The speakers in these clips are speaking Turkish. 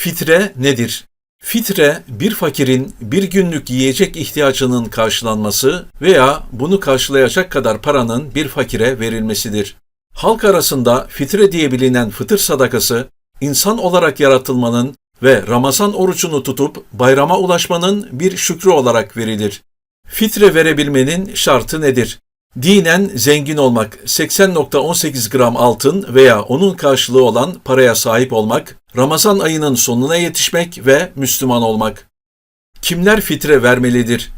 Fitre nedir? Fitre, bir fakirin bir günlük yiyecek ihtiyacının karşılanması veya bunu karşılayacak kadar paranın bir fakire verilmesidir. Halk arasında fitre diye bilinen fıtır sadakası, insan olarak yaratılmanın ve Ramazan orucunu tutup bayrama ulaşmanın bir şükrü olarak verilir. Fitre verebilmenin şartı nedir? Dinen zengin olmak, 80.18 gram altın veya onun karşılığı olan paraya sahip olmak, Ramazan ayının sonuna yetişmek ve Müslüman olmak. Kimler fitre vermelidir?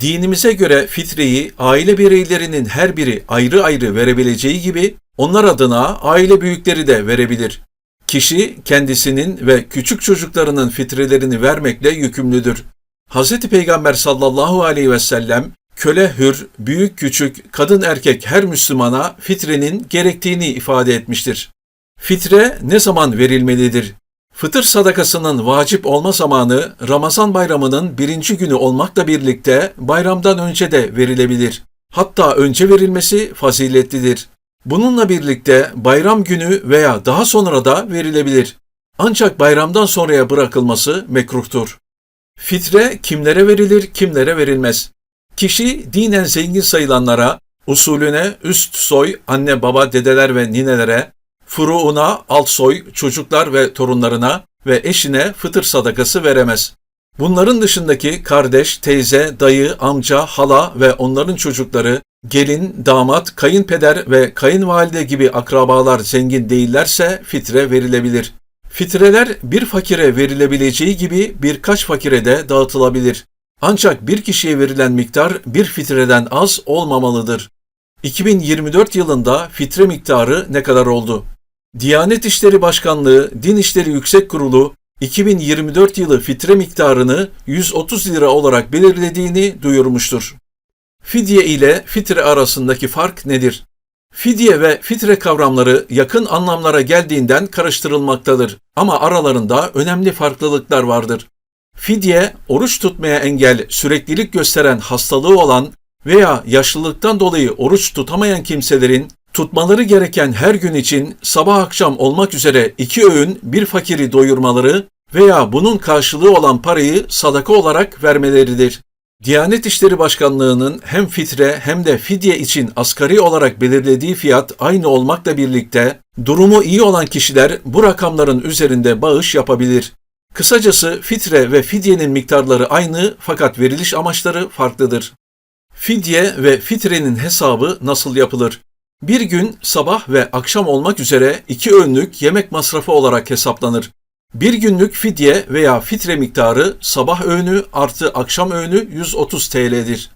Dinimize göre fitreyi aile bireylerinin her biri ayrı ayrı verebileceği gibi onlar adına aile büyükleri de verebilir. Kişi kendisinin ve küçük çocuklarının fitrelerini vermekle yükümlüdür. Hz. Peygamber sallallahu aleyhi ve sellem köle hür, büyük küçük, kadın erkek her Müslümana fitrenin gerektiğini ifade etmiştir. Fitre ne zaman verilmelidir? Fıtır sadakasının vacip olma zamanı Ramazan bayramının birinci günü olmakla birlikte bayramdan önce de verilebilir. Hatta önce verilmesi faziletlidir. Bununla birlikte bayram günü veya daha sonra da verilebilir. Ancak bayramdan sonraya bırakılması mekruhtur. Fitre kimlere verilir, kimlere verilmez? Kişi dinen zengin sayılanlara, usulüne üst soy, anne baba, dedeler ve ninelere, furuuna alt soy, çocuklar ve torunlarına ve eşine fıtır sadakası veremez. Bunların dışındaki kardeş, teyze, dayı, amca, hala ve onların çocukları, gelin, damat, kayınpeder ve kayınvalide gibi akrabalar zengin değillerse fitre verilebilir. Fitreler bir fakire verilebileceği gibi birkaç fakire de dağıtılabilir. Ancak bir kişiye verilen miktar bir fitreden az olmamalıdır. 2024 yılında fitre miktarı ne kadar oldu? Diyanet İşleri Başkanlığı Din İşleri Yüksek Kurulu 2024 yılı fitre miktarını 130 lira olarak belirlediğini duyurmuştur. Fidye ile fitre arasındaki fark nedir? Fidye ve fitre kavramları yakın anlamlara geldiğinden karıştırılmaktadır ama aralarında önemli farklılıklar vardır. Fidye, oruç tutmaya engel, süreklilik gösteren hastalığı olan veya yaşlılıktan dolayı oruç tutamayan kimselerin tutmaları gereken her gün için sabah akşam olmak üzere iki öğün bir fakiri doyurmaları veya bunun karşılığı olan parayı sadaka olarak vermeleridir. Diyanet İşleri Başkanlığı'nın hem fitre hem de fidye için asgari olarak belirlediği fiyat aynı olmakla birlikte durumu iyi olan kişiler bu rakamların üzerinde bağış yapabilir. Kısacası fitre ve fidyenin miktarları aynı fakat veriliş amaçları farklıdır. Fidye ve fitrenin hesabı nasıl yapılır? Bir gün sabah ve akşam olmak üzere iki önlük yemek masrafı olarak hesaplanır. Bir günlük fidye veya fitre miktarı sabah öğünü artı akşam öğünü 130 TL'dir.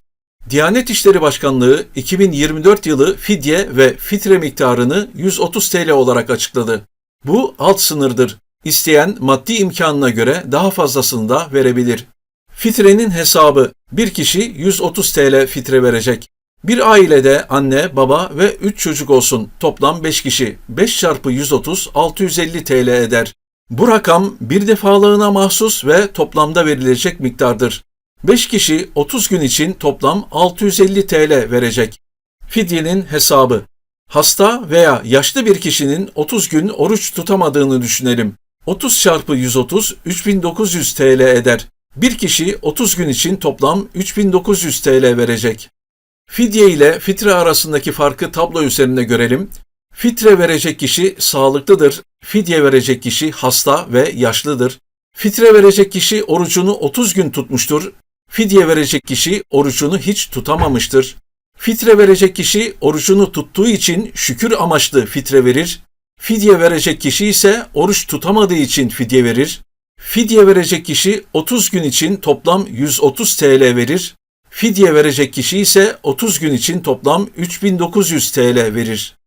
Diyanet İşleri Başkanlığı 2024 yılı fidye ve fitre miktarını 130 TL olarak açıkladı. Bu alt sınırdır. İsteyen maddi imkanına göre daha fazlasını da verebilir. Fitrenin hesabı bir kişi 130 TL fitre verecek. Bir ailede anne, baba ve 3 çocuk olsun. Toplam 5 kişi. 5 çarpı 130 650 TL eder. Bu rakam bir defalığına mahsus ve toplamda verilecek miktardır. 5 kişi 30 gün için toplam 650 TL verecek. Fidyenin hesabı. Hasta veya yaşlı bir kişinin 30 gün oruç tutamadığını düşünelim. 30 çarpı 130 3900 TL eder. Bir kişi 30 gün için toplam 3900 TL verecek. Fidye ile fitre arasındaki farkı tablo üzerinde görelim. Fitre verecek kişi sağlıklıdır, fidye verecek kişi hasta ve yaşlıdır. Fitre verecek kişi orucunu 30 gün tutmuştur, fidye verecek kişi orucunu hiç tutamamıştır. Fitre verecek kişi orucunu tuttuğu için şükür amaçlı fitre verir. Fidye verecek kişi ise oruç tutamadığı için fidye verir. Fidye verecek kişi 30 gün için toplam 130 TL verir. Fidye verecek kişi ise 30 gün için toplam 3900 TL verir.